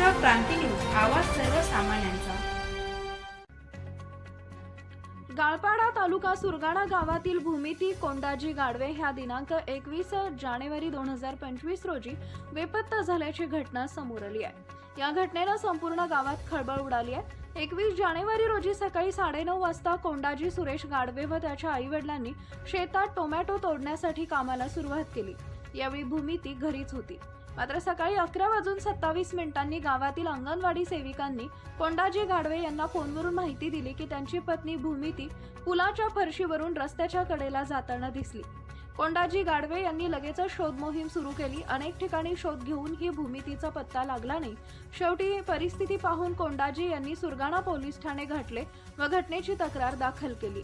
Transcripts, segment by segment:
Maharashtra Kranti news आवाज सर्वसामान्यांचा. गाळपाडा तालुका सुरगाणा गावातील भूमिती कोंडाजी गाडवे ह्या दिनांक एकवीस जानेवारी दोन हजार पंचवीस रोजी बेपत्ता झाल्याची घटना समोर आली आहे. या घटनेनं संपूर्ण गावात खळबळ उडाली आहे. एकवीस जानेवारी रोजी सकाळी साडेनऊ वाजता कोंडाजी सुरेश गाडवे व त्याच्या आई वडिलांनी शेतात टोमॅटो तोडण्यासाठी कामाला सुरुवात केली. यावेळी भूमिती घरीच होती. मात्र सकाळी अकरा वाजून सत्तावीस मिनिटांनी गावातील अंगणवाडी सेविकांनी कोंडाजी गाडवे यांना फोनवरून माहिती दिली की त्यांची पत्नी भूमिती पुलाच्या फरशीवरून रस्त्याच्या कडेला जाताना दिसली. कोंडाजी गाडवे यांनी लगेचच शोध मोहीम सुरू केली. अनेक ठिकाणी शोध घेऊन ही भूमितीचा पत्ता लागला नाही. शेवटी ही परिस्थिती पाहून कोंडाजी यांनी सुरगाणा पोलीस ठाणे घाटले व घटनेची तक्रार दाखल केली.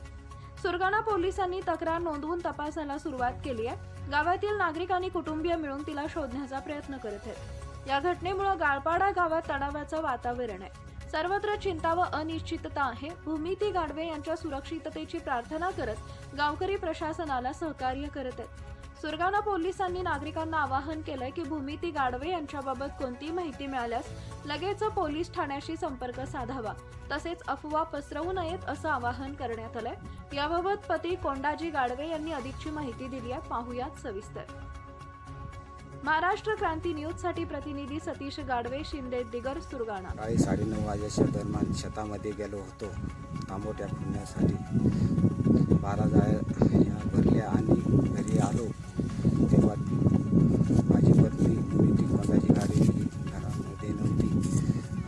सुरगाणा पोलिसांनी तक्रार नोंदवून तपासाला सुरुवात केली आहे. गावातील नागरिक आणि कुटुंबीय मिळून तिला शोधण्याचा प्रयत्न करत आहेत. या घटनेमुळे गाळपाडा गावात तणावाचं वातावरण आहे. सर्वत्र चिंता व अनिश्चितता आहे. भूमिती गाडवे यांच्या सुरक्षिततेची प्रार्थना करत गावकरी प्रशासनाला सहकार्य करत आहेत. सुरगाणा पोलिसांनी नागरिकांना आवाहन केलंय की भूमिती गाडवे यांच्याबाबत कोणतीही माहिती मिळाल्यास लगेच पोलीस ठाण्याशी संपर्क साधावा. तसेच अफवा पसरवू नयेत असं आवाहन करण्यात आलंय. याबाबत पती कोंडाजी गाडवे यांनी अधिकची माहिती दिली आहे. पाहुयात सविस्तर. महाराष्ट्र क्रांती न्यूजसाठी प्रतिनिधी सतीश गाडवे शिंदे दिगर सुरगाणा. सकाळी साडेनऊ वाजेच्या दरम्यान शेतामध्ये गेलो होतो. तांबोट्या फिरण्यासाठी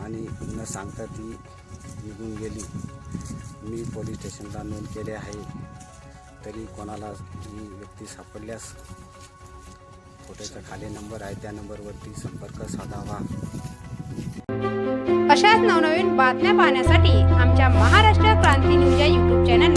आणि न सांगता ती निघून गेली. मी पोलीस स्टेशनला नोंद केले आहे. तरी कोणाला ही व्यक्ती सापडल्यास फोटोच्या खाली नंबर आहे. त्या नंबरवरती संपर्क साधावा. अशाच नवनवीन बातम्या पाहण्यासाठी आमच्या महाराष्ट्र क्रांती न्यूज या यूट्यूब चॅनल